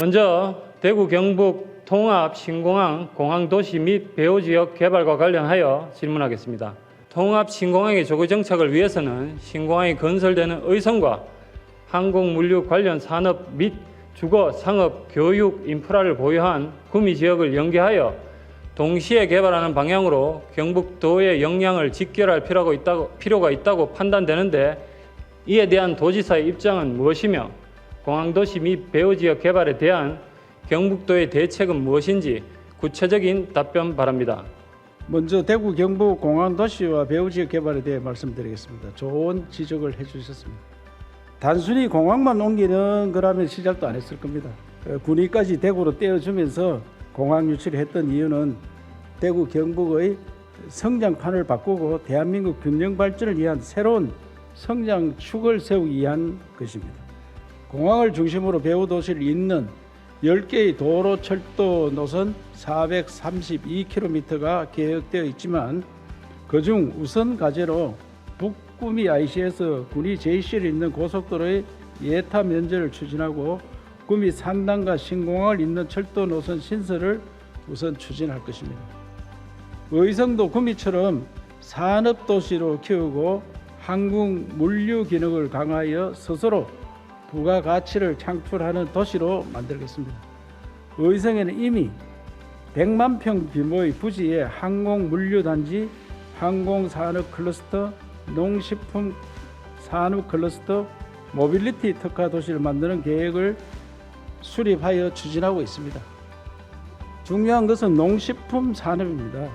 먼저 대구 경북 통합 신공항 공항 도시 및 배후 지역 개발과 관련하여 질문하겠습니다. 통합 신공항의 조기 정착을 위해서는 신공항이 건설되는 의성과 항공 물류 관련 산업 및 주거, 상업, 교육, 인프라를 보유한 구미 지역을 연계하여 동시에 개발하는 방향으로 경북도의 역량을 직결할 필요가 있다고, 필요가 있다고 판단되는데 이에 대한 도지사의 입장은 무엇이며 공항도시 및 배후지역 개발에 대한 경북도의 대책은 무엇인지 구체적인 답변 바랍니다. 먼저 대구 경북 공항 도시와 배후 지역 개발에 대해 말씀드리겠습니다. 좋은 지적을 해주셨습니다. 단순히 공항만 옮기는 거라면 시작도 안 했을 겁니다. 어, 군위까지 대구로 떼어주면서 공항 유치를 했던 이유는 대구 경북의 성장판을 바꾸고 대한민국 균형 발전을 위한 새로운 성장 축을 세우기 위한 것입니다. 공항을 중심으로 배후 도시를 잇는 10개의 도로 철도 노선 432km가 계획되어 있지만 그중 우선 과제로 북구미 IC에서 군이 제시를 잇는 고속도로의 예타 면제를 추진하고 구미 산단과 신공항을 잇는 철도 노선 신설을 우선 추진할 것입니다. 의성도 구미처럼 산업 도시로 키우고 항공 물류 기능을 강화하여 스스로 부가 가치를 창출하는 도시로 만들겠습니다. 의성에는 이미 100만 평 규모의 부지에 항공 물류 단지, 항공 산업 클러스터, 농식품 산업 클러스터, 모빌리티 특화 도시를 만드는 계획을 수립하여 추진하고 있습니다. 중요한 것은 농식품 산업입니다.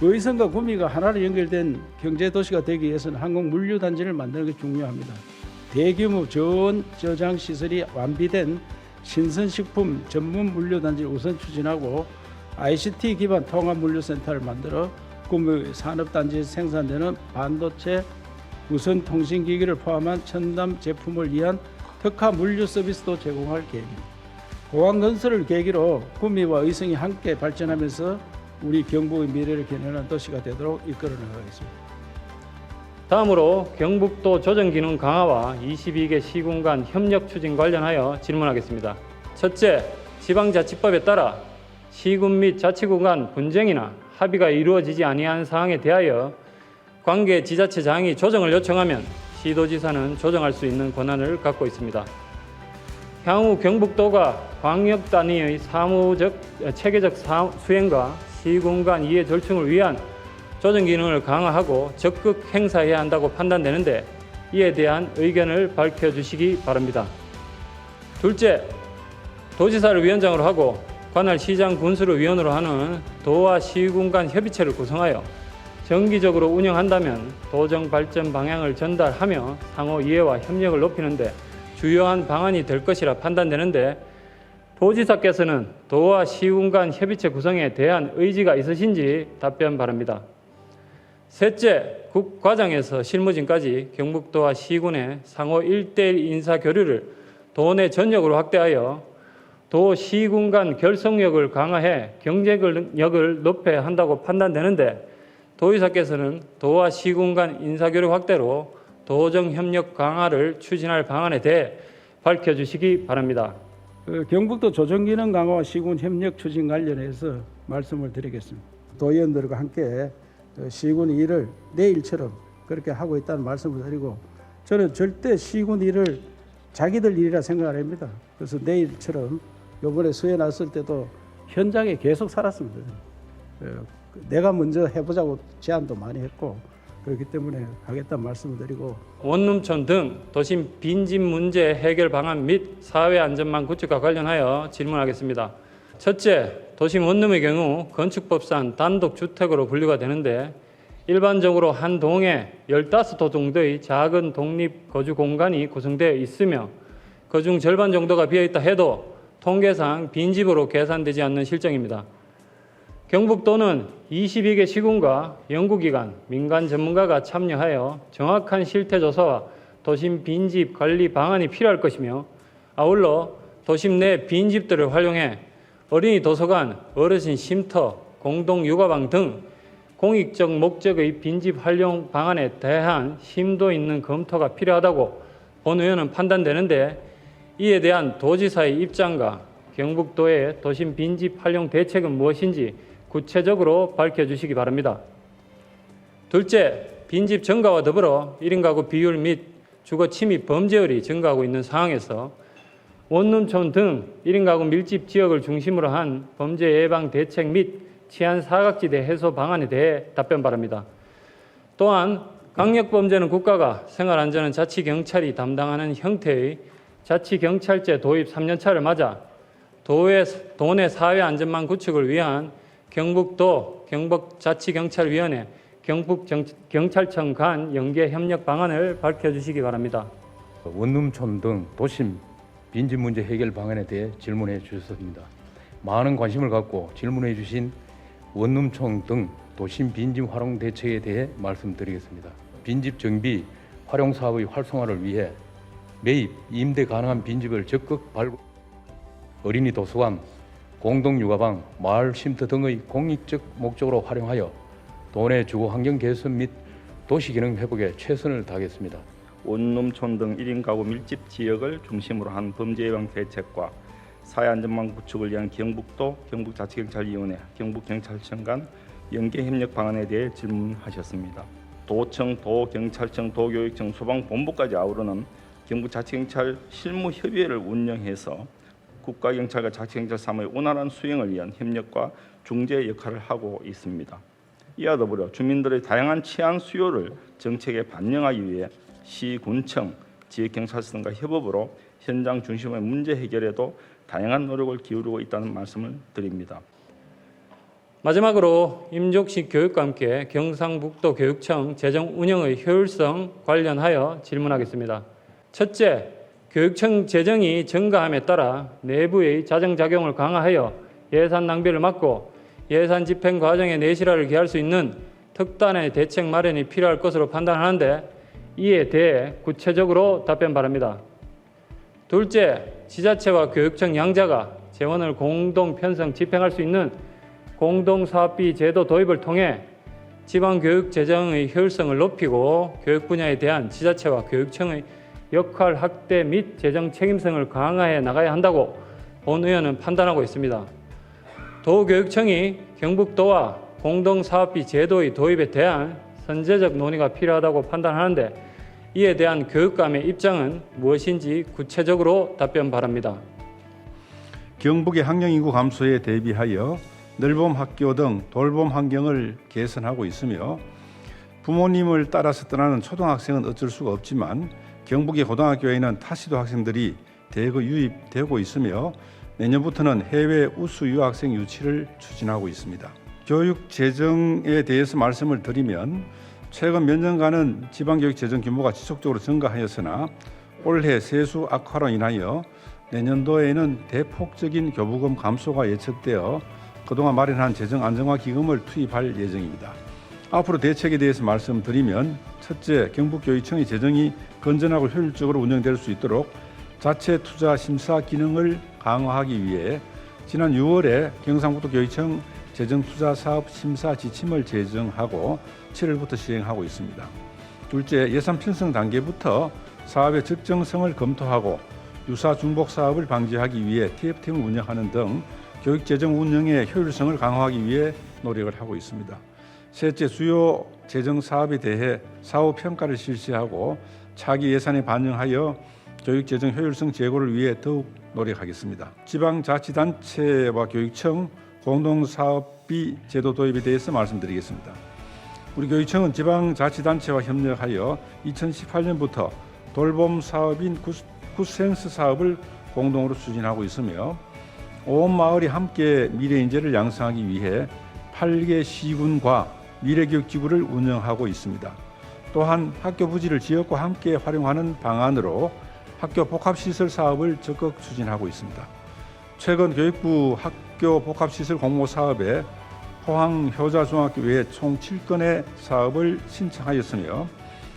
의성과 구미가 하나로 연결된 경제 도시가 되기 위해서는 항공 물류 단지를 만드는 게 중요합니다. 대규모 저온 저장 시설이 완비된 신선식품 전문 물류 단지를 우선 추진하고 ICT 기반 통합 물류 센터를 만들어 구미 산업 단지에서 생산되는 반도체 우선 통신 기기를 포함한 첨단 제품을 위한 특화 물류 서비스도 제공할 계획입니다. 공항 건설을 계기로 구미와 의성이 함께 발전하면서 우리 경북의 미래를 겨누는 도시가 되도록 이끌어 나가겠습니다. 다음으로 경북도 조정기능 강화와 22개 시군 간 협력 추진 관련하여 질문하겠습니다. 첫째, 지방자치법에 따라 시군 및 자치구 간 분쟁이나 합의가 이루어지지 아니한 사항에 대하여 관계 지자체장이 조정을 요청하면 시도지사는 조정할 수 있는 권한을 갖고 있습니다. 향후 경북도가 광역 단위의 사무적 체계적 사- 수행과 시군 간 이해 절충을 위한 조정 기능을 강화하고 적극 행사해야 한다고 판단되는데 이에 대한 의견을 밝혀주시기 바랍니다. 둘째, 도지사를 위원장으로 하고 관할 시장 군수를 위원으로 하는 도와 시군 간 협의체를 구성하여 정기적으로 운영한다면 도정 발전 방향을 전달하며 상호 이해와 협력을 높이는데 주요한 방안이 될 것이라 판단되는데 도지사께서는 도와 시군 간 협의체 구성에 대한 의지가 있으신지 답변 바랍니다. 셋째, 국과장에서 실무진까지 경북도와 시군의 상호 1대1 인사 교류를 도내 전역으로 확대하여 도 시군 간 결속력을 강화해 경쟁력을 높여야 한다고 판단되는데 도의사께서는 도와 시군 간 인사교류 확대로 도정 협력 강화를 추진할 방안에 대해 밝혀주시기 바랍니다. 어, 경북도 조정기능 강화와 시군 협력 추진 관련해서 말씀을 드리겠습니다. 도의원들과 함께 어, 시군 일을 내 일처럼 그렇게 하고 있다는 말씀을 드리고 저는 절대 시군 일을 자기들 일이라 생각 안 합니다. 그래서 내 일처럼 이번에 수해 났을 때도 현장에 계속 살았습니다. 어, 내가 먼저 해보자고 제안도 많이 했고 그렇기 때문에 하겠다는 말씀을 드리고 원룸촌 등 도심 빈집 문제 해결 방안 및 사회 안전망 구축과 관련하여 질문하겠습니다. 첫째, 도심 원룸의 경우 건축법상 단독 주택으로 분류가 되는데 일반적으로 한 동에 15도 정도의 작은 독립 거주 공간이 구성되어 있으며 그중 절반 정도가 비어 있다 해도 통계상 빈집으로 계산되지 않는 실정입니다. 경북도는 22개 시군과 연구기관, 민간 전문가가 참여하여 정확한 실태 조사와 도심 빈집 관리 방안이 필요할 것이며 아울러 도심 내 빈집들을 활용해 어린이 도서관, 어르신 쉼터, 공동 육아방 등 공익적 목적의 빈집 활용 방안에 대한 심도 있는 검토가 필요하다고 본 의원은 판단되는데 이에 대한 도지사의 입장과 경북도의 도심 빈집 활용 대책은 무엇인지 구체적으로 밝혀주시기 바랍니다. 둘째, 빈집 증가와 더불어 1인 가구 비율 및 주거 침입 범죄율이 증가하고 있는 상황에서 원룸촌 등 1인 가구 밀집 지역을 중심으로 한 범죄 예방 대책 및 치안 사각지대 해소 방안에 대해 답변 바랍니다. 또한 강력 범죄는 국가가 생활 안전은 자치 경찰이 담당하는 형태의 자치 경찰제 도입 3년차를 맞아 도의 도내 사회 안전망 구축을 위한 경북도 경북 자치 경찰위원회 경북 정- 경찰청 간 연계 협력 방안을 밝혀 주시기 바랍니다. 원룸촌 등 도심 빈집 문제 해결 방안에 대해 질문해 주셨습니다. 많은 관심을 갖고 질문해 주신 원룸촌 등 도심 빈집 활용 대책에 대해 말씀드리겠습니다. 빈집 정비 활용 사업의 활성화를 위해 매입, 임대 가능한 빈집을 적극 발굴, 어린이 도서관, 공동 육아방, 마을 쉼터 등의 공익적 목적으로 활용하여 도내 주거 환경 개선 및 도시 기능 회복에 최선을 다하겠습니다. 원룸촌 등 1인 가구 밀집 지역을 중심으로 한 범죄 예방 대책과 사회 안전망 구축을 위한 경북도 경북자치경찰위원회 경북경찰청 간 연계 협력 방안에 대해 질문하셨습니다. 도청, 도 경찰청, 도교육청, 소방본부까지 아우르는 경북자치경찰 실무협의회를 운영해서 국가경찰과 자치경찰 사무의 원활한 수행을 위한 협력과 중재 역할을 하고 있습니다. 이와 더불어 주민들의 다양한 치안 수요를 정책에 반영하기 위해 시, 군청, 지역경찰서 등과 협업으로 현장 중심의 문제 해결에도 다양한 노력을 기울이고 있다는 말씀을 드립니다. 마지막으로 임종식 교육과 함께 경상북도 교육청 재정 운영의 효율성 관련하여 질문하겠습니다. 첫째, 교육청 재정이 증가함에 따라 내부의 자정작용을 강화하여 예산 낭비를 막고 예산 집행 과정에 내실화를 기할 수 있는 특단의 대책 마련이 필요할 것으로 판단하는데 이에 대해 구체적으로 답변 바랍니다. 둘째, 지자체와 교육청 양자가 재원을 공동 편성 집행할 수 있는 공동사업비 제도 도입을 통해 지방교육 재정의 효율성을 높이고 교육 분야에 대한 지자체와 교육청의 역할 확대 및 재정 책임성을 강화해 나가야 한다고 본 의원은 판단하고 있습니다. 도교육청이 경북도와 공동사업비 제도의 도입에 대한 선제적 논의가 필요하다고 판단하는데 이에 대한 교육감의 입장은 무엇인지 구체적으로 답변 바랍니다. 경북의 학령 인구 감소에 대비하여 늘봄 학교 등 돌봄 환경을 개선하고 있으며 부모님을 따라서 떠나는 초등학생은 어쩔 수가 없지만 경북의 고등학교에는 타시도 학생들이 대거 유입되고 있으며 내년부터는 해외 우수 유학생 유치를 추진하고 있습니다. 교육 재정에 대해서 말씀을 드리면 최근 몇 년간은 지방교육 재정 규모가 지속적으로 증가하였으나 올해 세수 악화로 인하여 내년도에는 대폭적인 교부금 감소가 예측되어 그동안 마련한 재정 안정화 기금을 투입할 예정입니다. 앞으로 대책에 대해서 말씀드리면 첫째, 경북교육청의 재정이 건전하고 효율적으로 운영될 수 있도록 자체 투자 심사 기능을 강화하기 위해 지난 6월에 경상북도 교육청 재정 투자 사업 심사 지침을 제정하고 7월부터 시행하고 있습니다. 둘째, 예산 편성 단계부터 사업의 적정성을 검토하고 유사 중복 사업을 방지하기 위해 TF팀을 운영하는 등 교육 재정 운영의 효율성을 강화하기 위해 노력을 하고 있습니다. 셋째, 주요 재정 사업에 대해 사후 평가를 실시하고 차기 예산에 반영하여 교육 재정 효율성 제고를 위해 더욱 노력하겠습니다. 지방자치단체와 교육청 공동사업비 제도 도입에 대해서 말씀드리겠습니다. 우리 교육청은 지방자치단체와 협력하여 2018년부터 돌봄 사업인 굿- 굿센스 사업을 공동으로 추진하고 있으며 온 마을이 함께 미래 인재를 양성하기 위해 8개 시군과 미래교육지구를 운영하고 있습니다. 또한 학교 부지를 지역과 함께 활용하는 방안으로 학교 복합시설 사업을 적극 추진하고 있습니다. 최근 교육부 학 교 복합시설 공모 사업에 포항 효자중학교 외에 총 7건의 사업을 신청하였으며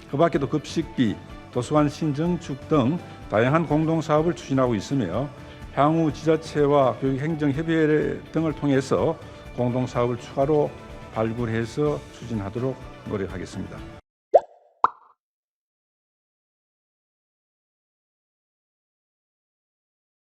그 밖에도 급식비, 도서관 신정축 등 다양한 공동 사업을 추진하고 있으며 향후 지자체와 교육행정협의회 등을 통해서 공동 사업을 추가로 발굴해서 추진하도록 노력하겠습니다.